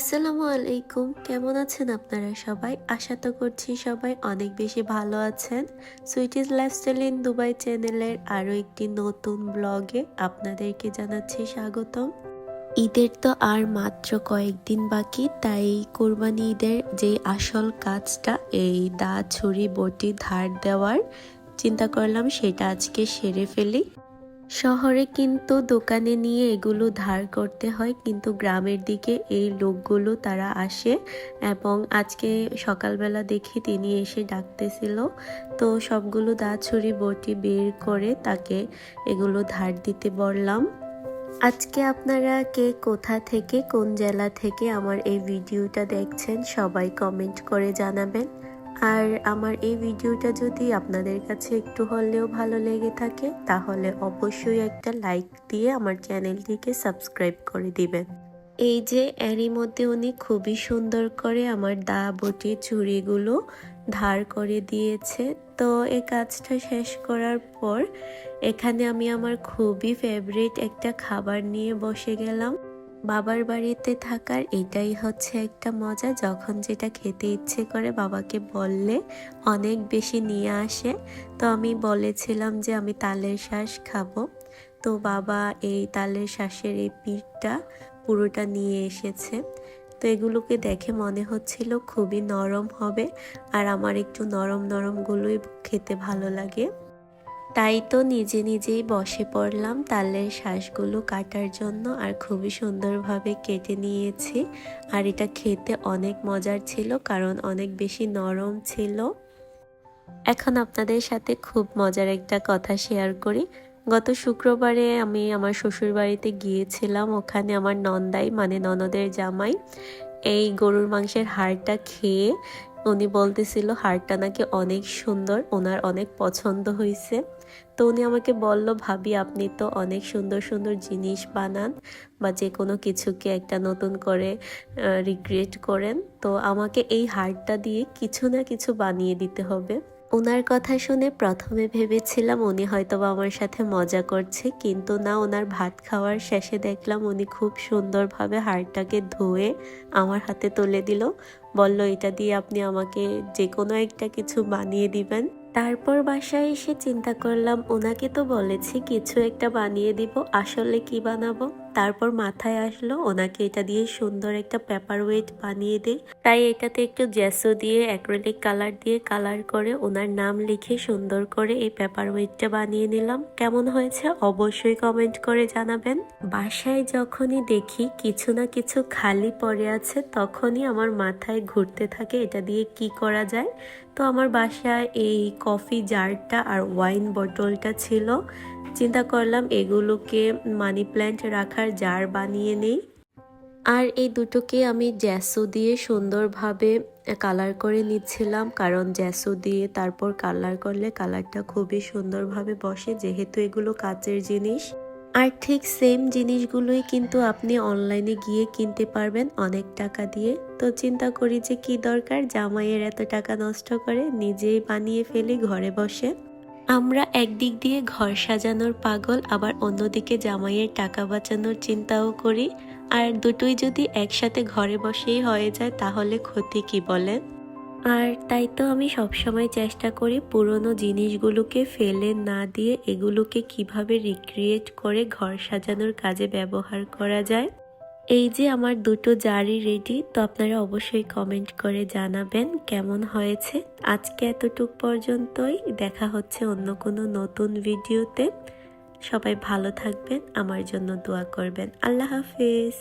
আলাইকুম। কেমন আছেন আপনারা সবাই? আশা তো করছি সবাই অনেক বেশি ভালো আছেন। সুইটিজ লাইফস্টাইল ইন দুবাই চ্যানেলের আরও একটি নতুন ব্লগে আপনাদেরকে জানাচ্ছি স্বাগতম। ঈদের তো আর মাত্র কয়েকদিন বাকি, তাই কোরবানি ঈদের যে আসল কাজটা, এই দা, ছুরি, বটি, ধার দেওয়ার চিন্তা করলাম, সেটা আজকে সেরে ফেলি। শহরে কিন্তু দোকানে নিয়ে এগুলো ধার করতে হয়, কিন্তু গ্রামের দিকে এই লোকগুলো তারা আসে এবং আজকে সকালবেলা দেখি তিনি এসে ডাকতেছিল। তো সবগুলো দা ছুরি বটি বের করে তাকে এগুলো ধার দিতে বললাম। আজকে আপনারা কে কোথা থেকে, কোন জেলা থেকে আমার এই ভিডিওটা দেখছেন সবাই কমেন্ট করে জানাবেন। আর আমার এই ভিডিওটা যদি আপনাদের কাছে একটু হলেও ভালো লেগে থাকে, তাহলে অবশ্যই একটা লাইক দিয়ে আমার চ্যানেলটিকে সাবস্ক্রাইব করে দিবেন। এই যে এরই মধ্যে উনি খুবই সুন্দর করে আমার দা বটি চুড়িগুলো ধার করে দিয়েছে। তো এই কাজটা শেষ করার পর এখানে আমি আমার খুবই ফেভারিট একটা খাবার নিয়ে বসে গেলাম। বাবার বাড়িতে থাকার এটাই হচ্ছে একটা মজা। যখন যেটা খেতে ইচ্ছে করে বাবাকে বললে অনেক বেশি নিয়ে আসে। তো আমি বলেছিলাম যে আমি তালের শ্বাস খাব। তো বাবা এই তালের শ্বাসের এই পিঠটা পুরোটা নিয়ে এসেছে। তো এগুলোকে দেখে মনে হচ্ছিল খুবই নরম হবে। আর আমার একটু নরম নরমগুলোই খেতে ভালো লাগে। তাই তো নিজে নিজেই বসে পড়লাম তালের শ্বাসগুলো কাটার জন্য আর খুবই সুন্দরভাবে কেটে নিয়েছি। আর এটা খেতে অনেক মজার ছিল কারণ অনেক বেশি নরম ছিল। এখন আপনাদের সাথে খুব মজার একটা কথা শেয়ার করি। গত শুক্রবারে আমি আমার শ্বশুর বাড়িতে গিয়েছিলাম, ওখানে আমার নন্দাই মানে ননদের জামাই, এই গরুর মাংসের হাড়টা খেয়ে উনি বলতেছিল, হারটা নাকি অনেক সুন্দর, ওনার অনেক পছন্দ হয়েছে তো উনি আমাকে বলল, ভাবি, আপনি তো অনেক সুন্দর সুন্দর জিনিস বানান বা যে কোনো কিছুকে একটা নতুন করে রিক্রিয়েট করেন। তো আমাকে এই হারটা দিয়ে কিছু না কিছু বানিয়ে দিতে হবে। ওনার কথা শুনে প্রথমে ভেবেছিলাম উনি হয়তো আমার সাথে মজা করছে, কিন্তু না, ওনার ভাত খাওয়ার শেষে দেখলাম উনি খুব সুন্দরভাবে হাড়টাকে ধুয়ে আমার হাতে তুলে দিল। বলল, এটা দিয়ে আপনি আমাকে যে কোনো একটা কিছু বানিয়ে দিবেন। তারপর বাসায় এসে চিন্তা করলাম, ওনাকে তো বলেছি কিছু একটা বানিয়ে দিব, আসলে কি বানাবো? তারপর মাথায় আসলো, ওনাকে এটা দিয়ে সুন্দর একটা পেপার ওয়েট বানিয়ে দিই তাই এটাতে একটু জ্যাসো দিয়ে অ্যাক্রেলিক কালার দিয়ে কালার করে ওনার নাম লিখে সুন্দর করে এই পেপার ওয়েটটা বানিয়ে নিলাম। কেমন হয়েছে অবশ্যই কমেন্ট করে জানাবেন। বাসায় যখনই দেখি কিছু না কিছু খালি পড়ে আছে, তখনই আমার মাথায় ঘুরতে থাকে এটা দিয়ে কি করা যায়। তো আমার বাসায় এই কফি জারটা আর ওয়াইন বটলটা ছিল। চিন্তা করলাম এগুলোকে মানি প্ল্যান্ট রাখার জার বানিয়ে নেই। আর এই দুটোকে আমি জ্যাসো দিয়ে সুন্দরভাবে কালার করে নিচ্ছিলাম, কারণ জ্যাসো দিয়ে তারপর কালার করলে কালারটা খুবই সুন্দরভাবে বসে, যেহেতু এগুলো কাচের জিনিস। আর ঠিক সেম জিনিসগুলোই কিন্তু আপনি অনলাইনে গিয়ে কিনতে পারবেন অনেক টাকা দিয়ে। তো চিন্তা করি যে কি দরকার, জামাইয়ের এত টাকা নষ্ট করে নিজেই বানিয়ে ফেলি ঘরে বসে। আমরা একদিক দিয়ে ঘর সাজানোর পাগল, আবার অন্যদিকে জামাইয়ের টাকা বাঁচানোর চিন্তাও করি। আর দুটোই যদি একসাথে ঘরে বসেই হয়ে যায়, তাহলে ক্ষতি কি বলেন? আর তাই তো আমি সবসময় চেষ্টা করি পুরনো জিনিসগুলোকে ফেলে না দিয়ে এগুলোকে কীভাবে রিক্রিয়েট করে ঘর সাজানোর কাজে ব্যবহার করা যায়। এই যে আমার দুটো জারি রেডি তো আপনারা অবশ্যই কমেন্ট করে জানাবেন কেমন হয়েছে। আজকে এতটুক পর্যন্তই, দেখা হচ্ছে অন্য কোনো নতুন ভিডিওতে সবাই ভালো থাকবেন, আমার জন্য দোয়া করবেন। আল্লাহ হাফিজ।